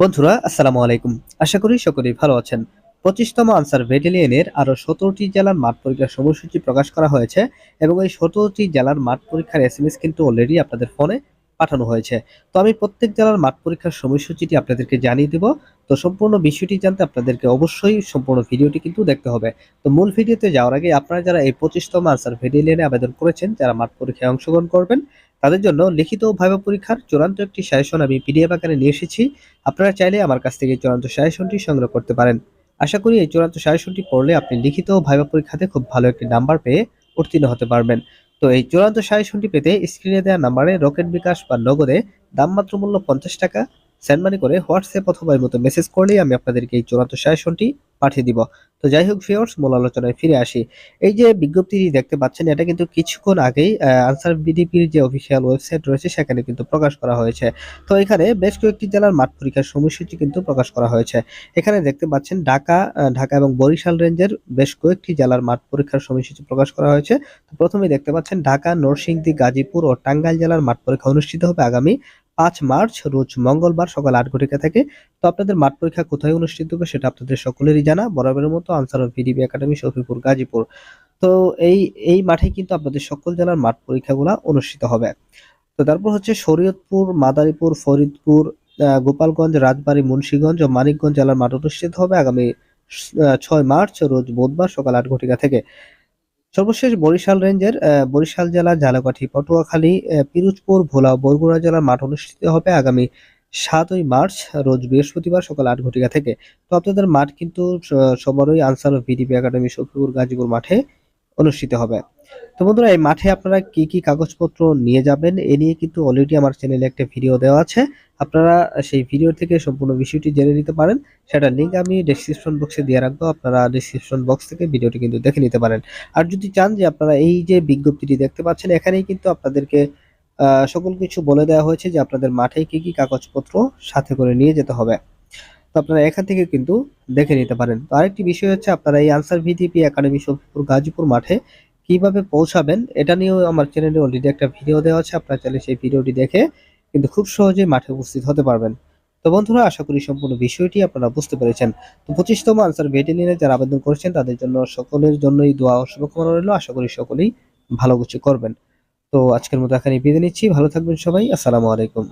বন্ধুরা, আসসালামু আলাইকুম। আশা করি সকলেই ভালো আছেন। পঁচিশতম আনসার ব্যাটালিয়নের আরও সতেরোটি জেলার মাঠ পরীক্ষার সময়সূচি প্রকাশ করা হয়েছে এবং এই সতেরোটি জেলার মাঠ পরীক্ষার এস কিন্তু অলরেডি আপনাদের ফোনে পাঠানো হয়েছে। তো আমি প্রত্যেক জেলার মাঠ পরীক্ষার সময়সূচিটি আপনাদেরকে জানিয়ে দেব। তো সম্পূর্ণ বিষয়টি জানতে আপনাদেরকে অবশ্যই সম্পূর্ণ ভিডিওটি কিন্তু দেখতে হবে। তো মূল ভিডিওতে যাওয়ার আগে আপনারা যারা এই পঁচিশতম আনসার ব্যাটালিয়নে আবেদন করেছেন, যারা মাঠ পরীক্ষায় অংশগ্রহণ করবেন তাদের জন্য লিখিত ভাইবা পরীক্ষার চূড়ান্ত একটি সাজেশন আমি পিডিএফ আকারে নিয়ে এসেছি। আপনারা চাইলে আমার কাছ থেকে চূড়ান্ত সাজেশনটি সংগ্রহ করতে পারেন। আশা করি এই চূড়ান্ত সাজেশনটি পড়লে আপনি লিখিত ভাইবা পরীক্ষাতে খুব ভালো একটি নাম্বার পেয়ে উত্তীর্ণ হতে পারবেন। তো এই চূড়ান্ত সাজেশনটি পেতে স্ক্রিনে দেওয়া নাম্বারে রকেট বিকাশ বা নগদে দামমাত্র মূল্য পঞ্চাশ টাকা সেন্ড মানি করে হোয়াটসঅ্যাপ অথবা এর মতো মেসেজ করলেই আমি আপনাদেরকে এই চূড়ান্ত সাজেশনটি পাঠিয়ে দিব। তো যাই হোক ফিওর্স মূল আলোচনায় ফিরে আসি। এই যে বিজ্ঞপ্তিটি দেখতে পাচ্ছেন, এটা কিন্তু কিছুক্ষণ আগেই আনসার বিডিপির যে অফিসিয়াল ওয়েবসাইট রয়েছে, সেখানে কিন্তু প্রকাশ করা হয়েছে। তো এখানে বেশ কয়েকটি জেলার মাঠ পরীক্ষার সময়সূচি কিন্তু প্রকাশ করা হয়েছে। এখানে দেখতে পাচ্ছেন, ঢাকা ঢাকা এবং বরিশাল রেঞ্জের বেশ কয়েকটি জেলার মাঠ পরীক্ষার সময়সূচি প্রকাশ করা হয়েছে। তো প্রথমে দেখতে পাচ্ছেন, ঢাকা, নরসিংদী, গাজীপুর ও টাঙ্গাইল জেলার মাঠ পরীক্ষা অনুষ্ঠিত হবে আগামী পাঁচ মার্চ, রোজ মঙ্গলবার সকাল আট ঘটিকা থেকে। তো আপনাদের মাঠ পরীক্ষা কোথায় অনুষ্ঠিত হবে সেটা আপনাদের সকলেরই জানা। বরাবরের মতো Ansar of VDP academy, Shafipur, Gazipur. তো এই এই মাঠে কিন্তু আপনাদের সকল জেলার মাঠ পরীক্ষাগুলো অনুষ্ঠিত হবে। তো তারপর হচ্ছে শরীয়তপুর, মাদারীপুর, ফরিদপুর গোপালগঞ্জ, রাজবাড়ী, মুন্সিগঞ্জ ও মানিকগঞ্জ জেলার মাঠ অনুষ্ঠিত হবে আগামী ছয় মার্চ, রোজ বুধবার সকাল আট ঘটিকা থেকে। সর্বশেষ বরিশাল রেঞ্জের বরিশাল জেলার ঝালকাঠি, পটুয়াখালী পিরোজপুর ভোলা বরগুড়া জেলার মাঠ অনুষ্ঠিত হবে আগামী সাতই মার্চ, রোজ বৃহস্পতিবার সকাল আট ঘটিকা থেকে। তো আপনাদের মাঠ কিন্তু সবারই আনসার ও ভিডিপি একাডেমি শফিপুর গাজীপুর মাঠে অনুষ্ঠিত হবে। তো বন্ধুরা, এই মাঠে আপনারা কি কি কাগজপত্র নিয়ে যাবেন, এ নিয়ে কিন্তু অলরেডি আমার চ্যানেলে একটা ভিডিও দেওয়া আছে। আপনারা সেই ভিডিও থেকে সম্পূর্ণ বিষয়টি জেনে নিতে পারেন। সেটার লিঙ্ক আমি ডেসক্রিপশন বক্সে দিয়ে রাখব। আপনারা ডেসক্রিপশন বক্স থেকে ভিডিওটি কিন্তু দেখে নিতে পারেন। আর যদি চান যে আপনারা এই যে বিজ্ঞপ্তিটি দেখতে পাচ্ছেন, এখানেই কিন্তু আপনাদেরকে সকল কিছু বলে দেওয়া হয়েছে যে আপনাদের মাঠে কি কি কাগজপত্র সাথে করে নিয়ে যেতে হবে। তো আপনারা এখান থেকে কিন্তু দেখে নিতে পারেন। তো আরেকটি বিষয় হচ্ছে আপনারা এই আনসার ভিডিপি একাডেমি শফিপুর গাজীপুর মাঠে কীভাবে পৌঁছাবেন, এটা নিয়েও আমার চ্যানেলে অলরেডি একটা ভিডিও দেওয়া আছে, আপনারা চাইলে সেই ভিডিওটি দেখে কিন্তু খুব সহজেই মাঠে উপস্থিত হতে পারবেন। তো বন্ধুরা, আশা করি সম্পূর্ণ বিষয়টি আপনারা বুঝতে পেরেছেন। তো পঁচিশতম আনসার ভেটেলিনে যারা আবেদন করেছেন, তাদের জন্য সকলের জন্যই দোয়া ও শুভকামনা রইল। আশা করি সকলেই ভালো কিছু করবেন। তো আজকের মতো এখানে বিদায় নিচ্ছি। ভালো থাকবেন সবাই। আসসালামু আলাইকুম।